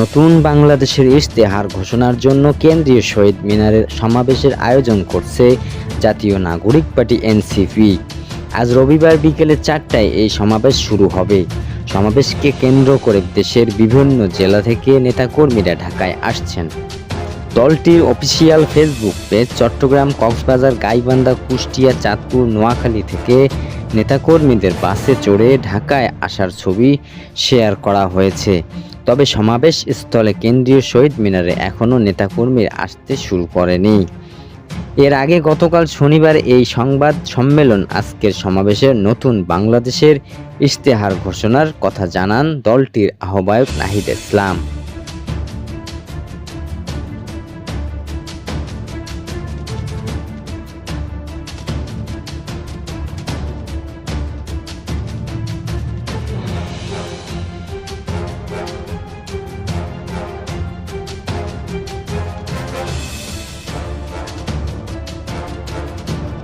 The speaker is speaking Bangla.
নতুন বাংলাদেশের ইশতেহার ঘোষণার জন্য কেন্দ্রীয় শহীদ মিনারের সমাবেশের আয়োজন করছে জাতীয় নাগরিক পার্টি এনসিপি। আজ রবিবার বিকেলে চারটায় এই সমাবেশ শুরু হবে। সমাবেশকে কেন্দ্র করে দেশের বিভিন্ন জেলা থেকে নেতাকর্মীরা ঢাকায় আসছেন। দলটির official Facebook page Chittagong Cox's Bazar Gaibandha Kushtia Chandpur Noakhali থেকে নেতাকর্মীদের বাসে চড়ে ঢাকায় আসার ছবি শেয়ার করা হয়েছে। তবে সমাবেশ স্থলে কেন্দ্রীয় শহীদ মিনারে এখনও নেতাকর্মীর আসতে শুরু করেনি। এর আগে গতকাল শনিবার এই সংবাদ সম্মেলন আজকের সমাবেশে নতুন বাংলাদেশের ইশতেহার ঘোষণার কথা জানান দলটির আহ্বায়ক নাহিদ ইসলাম।